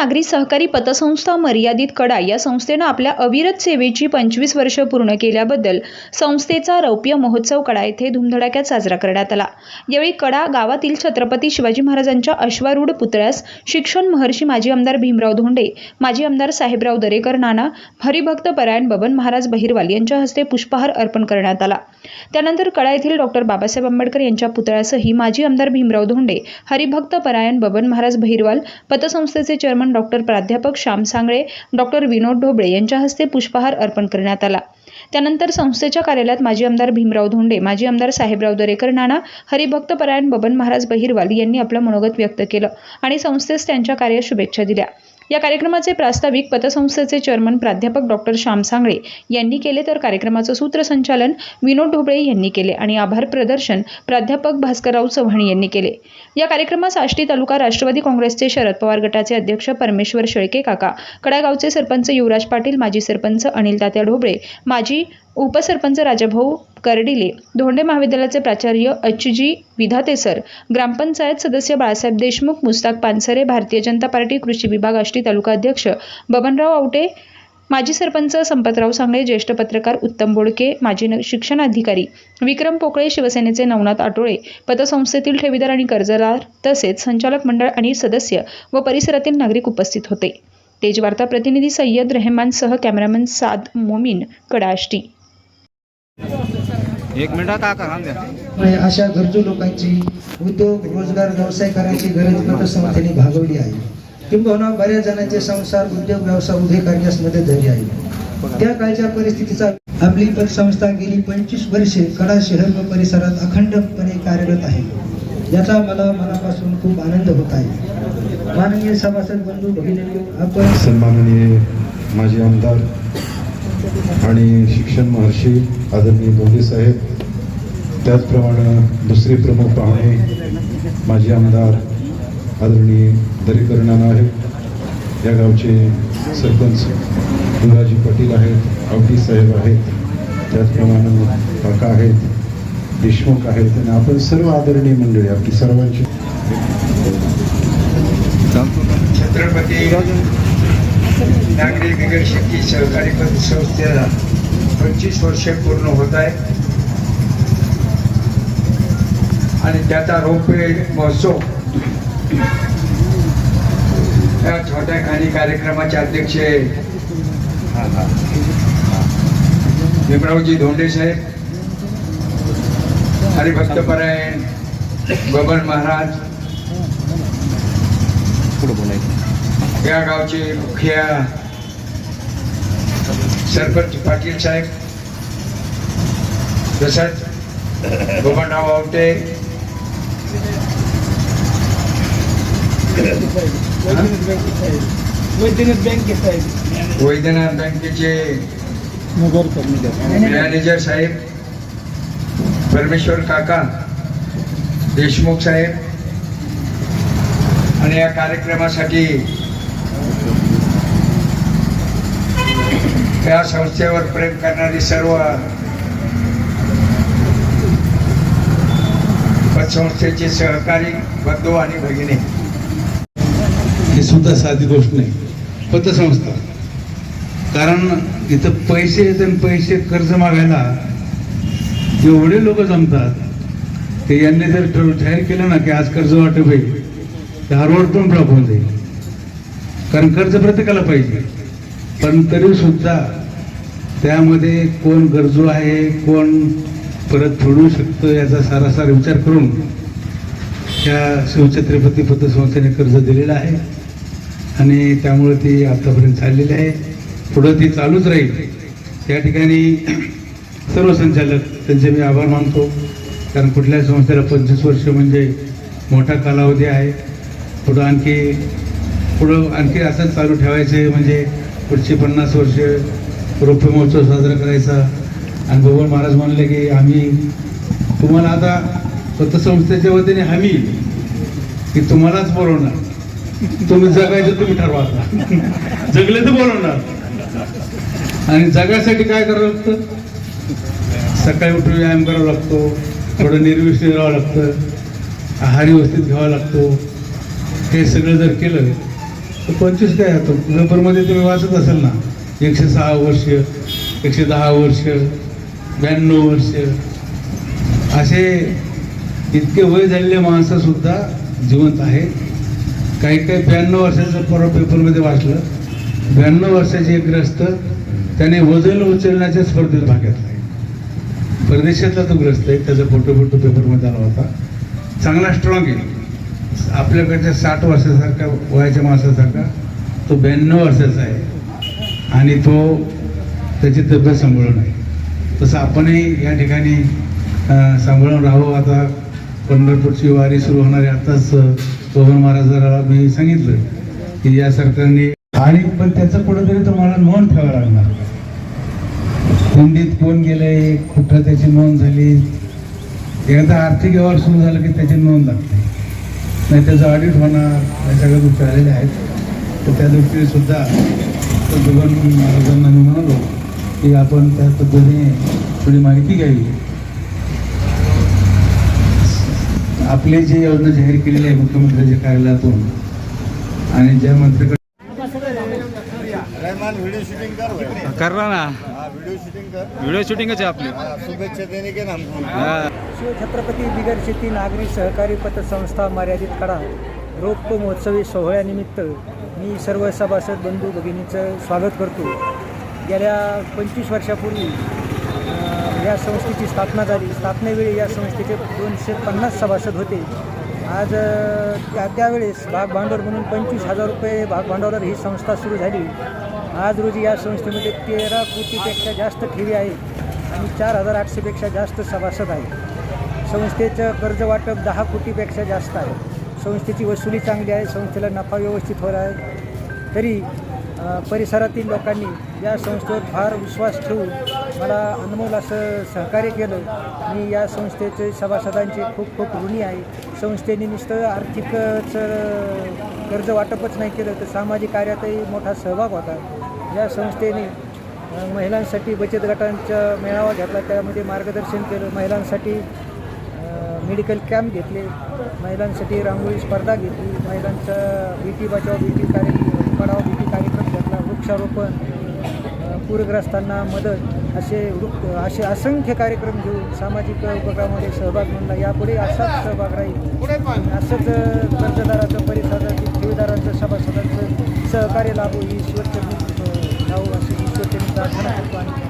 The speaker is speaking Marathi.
नागरी सहकारी पतसंस्था मर्यादित कडा या संस्थेनं आपल्या अविरत सेवेची पंचवीस वर्ष पूर्ण केल्याबद्दल संस्थेचा रौप्य महोत्सव कडा येथे धुमधडाक्यात साजरा करण्यात आला. यावेळी कडा गावातील छत्रपती शिवाजी महाराजांच्या अश्वारूढ पुतळ्यास शिक्षण महर्षी माजी आमदार भीमराव धोंडे माजी आमदार साहेबराव दरेकर नाना हरिभक्त परायण बबन महाराज बहिरवाल यांच्या हस्ते पुष्पहार अर्पण करण्यात आला. त्यानंतर कडा येथील डॉक्टर बाबासाहेब आंबेडकर यांच्या पुतळ्यासही माजी आमदार भीमराव धोंडे हरिभक्त परायण बबन महाराज बहिरवाल पतसंस्थेचे चेअरमन डॉक्टर प्राध्यापक श्याम सांगळे डॉक्टर विनोद ढोबळे यांच्या हस्ते पुष्पहार अर्पण करण्यात आला. त्यानंतर संस्थेच्या कार्यालयात माजी आमदार भीमराव धोंडे माजी आमदार साहेबराव दरेकर नाना हरिभक्त परायण बबन महाराज बहिरवाल यांनी आपलं मनोगत व्यक्त केलं आणि संस्थेस त्यांच्या कार्यास शुभेच्छा दिल्या. या कार्यक्रमाचे प्रास्ताविक पतसंस्थेचे चेअरमन प्राध्यापक डॉक्टर श्याम सांगळे यांनी केले तर कार्यक्रमाचं सूत्रसंचालन विनोद ढोबळे यांनी केले आणि आभार प्रदर्शन प्राध्यापक भास्करराव चव्हाण यांनी केले. या कार्यक्रमास आष्टी तालुका राष्ट्रवादी काँग्रेसचे शरद पवार गटाचे अध्यक्ष परमेश्वर शेळके काका कडागावचे सरपंच युवराज पाटील माजी सरपंच अनिल तात्या ढोबळे माजी उपसरपंच राजाभाऊ कर्डिले धोंडे महाविद्यालयाचे प्राचार्य अच्युजी विधाते सर ग्रामपंचायत सदस्य बाळासाहेब देशमुख मुस्ताक पानसरे भारतीय जनता पार्टी कृषी विभाग आष्टी तालुका अध्यक्ष बबनराव आवटे माजी सरपंच संपतराव सांगळे ज्येष्ठ पत्रकार उत्तम बोडके माजी न- शिक्षण अधिकारी विक्रम पोकळे शिवसेनेचे नवनाथ आटोळे पतसंस्थेतील ठेवीदार आणि कर्जदार तसेच संचालक मंडळ आणि सदस्य व परिसरातील नागरिक उपस्थित होते. तेजवार्ता प्रतिनिधी सय्यद रेहमानसह कॅमेरामन साद मोमीन कडाष्टी एक मिनिट का करा द्या अशा गरजू लोकांची उद्योग रोजगार व्यवसाय करायची गरज पतसंस्थेने भागवली आहे. किंबहुना बऱ्याच जणांचे संसार उद्योग व्यवसाय उभे करण्यास मदत झाली आहे. त्या काळच्या परिस्थितीचा आपली पतसंस्था गेली पंचवीस वर्षे कडा शहर व परिसरात अखंडपणे कार्यरत आहे. याचा मला मनापासून खूप आनंद होत आहे. माननीय सभासद बंधू भगिनी आपण सन्माननीय माजी आमदार आणि शिक्षण महर्षी आदरणीय दोंडे साहेब त्याचप्रमाणे दुसरे प्रमुख पाहुणे माजी आमदार आदरणीय दरेकर आहेत या गावचे सरपंच गुराजी पाटील आहेत आवटी साहेब आहेत त्याचप्रमाणे काका आहेत देशमुख आहेत आणि आपण सर्व आदरणीय मंडळी आपली सर्वांची छत्रपती नागरी बिगर शेती सहकारी पतसंस्थेला पंचवीस वर्ष पूर्ण होत आहे आणि त्याचा रोपवे महोत्सव या छोट्या खाणी कार्यक्रमाचे अध्यक्ष हा, हा. भीमरावजी धोंडे साहेब. हरिभक्तपरायण बबन महाराज. बोलायचं. या गावचे मुखिया सरपंच पाटील साहेब तसंच गोपनराव आवटे वैद्यनाथ बँकेचे मॅनेजर साहेब परमेश्वर काका देशमुख साहेब आणि या कार्यक्रमासाठी या संस्थेवर प्रेम करणारी सर्व पतसंस्थेचे सहकारी बंधू आणि भगिनी. ही सुद्धा साधी गोष्ट नाही. पतसंस्था. कारण इथं पैसे येत आणि पैसे कर्ज मागायला एवढे लोक जमतात ते यांनी जर ठरव- जाहीर केलं ना की आज कर्ज वाटप होईल तर हा रोड पण ब्लॉक होऊन जाईल. कारण कर्ज प्रत्येकाला पाहिजे. पण तरी सुद्धा त्यामध्ये कोण गरजू आहे कोण परत थोडू शकतो याचा सारासार विचार करून त्या शिवछत्रपती पतसंस्थेने कर्ज दिलेलं आहे. आणि त्यामुळे ती आतापर्यंत चाललेली आहे. पुढं ती चालूच राहील. त्या ठिकाणी सर्व संचालक त्यांचे मी आभार मानतो. कारण कुठल्याही संस्थेला पंचवीस वर्ष म्हणजे मोठा कालावधी आहे. पुढं आणखी पुढं आणखी असंच चालू ठेवायचे म्हणजे पुढची पन्नास वर्ष रौप्य महोत्सव साजरा करायचा. आणि भगवान महाराज म्हणले की आम्ही तुम्हाला आता पतसंस्थेच्या वतीने हमी की तुम्हालाच बोलवणार. तुम्ही जगायचं तुम्ही ठरवा आता. जगले तर बोलवणार. आणि जगासाठी काय करावं लागतं? सकाळी उठून व्यायाम करावा लागतो. थोडं निर्विष्ट राहावं लागतं. आहारी व्यवस्थित घ्यावा लागतो. हे सगळं जर केलं पंचवीस काय आता? पेपरमध्ये तुम्ही वाचत असेल ना? एकशे सहा वर्ष एकशे दहा वर्ष ब्याण्णव वर्ष. असे इतके वय झालेले माणसंसुद्धा जिवंत आहे काही काही ब्याण्णव वर्षाचं परवा पेपरमध्ये वाचलं. ब्याण्णव वर्षाचे एक ग्रस्त त्याने वजन उचलण्याच्या स्पर्धेत भाग घेतला. परदेशातला तो ग्रस्त आहे त्याचा फोटो फोटो पेपरमध्ये आला होता. चांगला स्ट्रॉंग आहे. आपल्याकडच्या साठ वर्षासारखा वयाच्या माणसासारखा तो ब्याण्णव वर्षाचा आहे. आणि तो त्याची तब्येत सांभाळून आहे. तसं आपणही या ठिकाणी सांभाळून राहू आता पंढरपूरची वारी सुरू होणारी आताच पवन महाराजाला मी सांगितलं की या सरकारने आणि पण त्याचं कुठंतरी तुम्हाला नोंद ठेवावं लागणार. कुंडीत कोण गेलंय कुठं त्याची नोंद झाली? एकदा आर्थिक व्यवहार सुरू झाला की त्याची नोंद लागते. नाही त्याचं ऑडिट होणार या सगळ्या गोष्टी आलेल्या आहेत. तर त्या दृष्टीने सुद्धा दोघां महाराजांना मी म्हणालो की आपण त्या पद्धतीने थोडी माहिती घ्यावी. आपली जी योजना जाहीर केलेली आहे मुख्यमंत्र्यांच्या कार्यालयातून आणि ज्या मंत्र्याकडे कर रहा ना. व्हिडिओ शूटिंगच आहे आपली. शुभेच्छा देने के नाम हा. शिवछत्रपती बिगर शेती नागरी सहकारी पतसंस्था मर्यादित कडा रोप महोत्सवी सोहळ्यानिमित्त मी सर्व सभासद बंधू भगिनीचं स्वागत करतो. गेल्या पंचवीस वर्षापूर्वी या संस्थेची स्थापना झाली. स्थापनेवेळी या संस्थेचे दोनशे पन्नास सभासद होते. आज त्या त्यावेळेस भाग भांडवल म्हणून पंचवीस हजार रुपये भाग भांडवलावर ही संस्था सुरू झाली. आज रोजी या संस्थेमध्ये तेरा कोटीपेक्षा जास्त ठेवी आहेत आणि चार हजार आठशेपेक्षा जास्त सभासद आहेत. संस्थेचं कर्ज वाटप दहा कोटीपेक्षा जास्त आहे. संस्थेची वसुली चांगली आहे संस्थेला नफा व्यवस्थित होणार आहे. तरी परिसरातील लोकांनी या संस्थेवर फार विश्वास ठेवून मला अनमोल असं सहकार्य केलं. मी या संस्थेचे सभासदांचे खूप खूप ऋणी आहे. संस्थेने नुसतं आर्थिकच कर्ज वाटपच नाही केलं तर सामाजिक कार्यातही मोठा सहभाग होता. या संस्थेने महिलांसाठी बचत गटांचा मेळावा घेतला. त्यामध्ये मार्गदर्शन केलं. महिलांसाठी मेडिकल कॅम्प घेतले. महिलांसाठी रांगोळी स्पर्धा घेतली. महिलांचा बेटी बचाव बेटी कार्य पडाव बेटी कार्य वृक्षारोपण पूरग्रस्तांना मदत असे वृक्ष असे असंख्य कार्यक्रम घेऊन सामाजिक उपक्रमामध्ये सहभाग नोंदला. यापुढे असाच सहभाग राहील. असंच कर्जदाराचं परिसराचं ठेवीदारांचं सभासदांचं सहकार्य लाभू ही ईश्वरचरणी अ, अशी ईश्वरचरणी प्रार्थना करतो आणि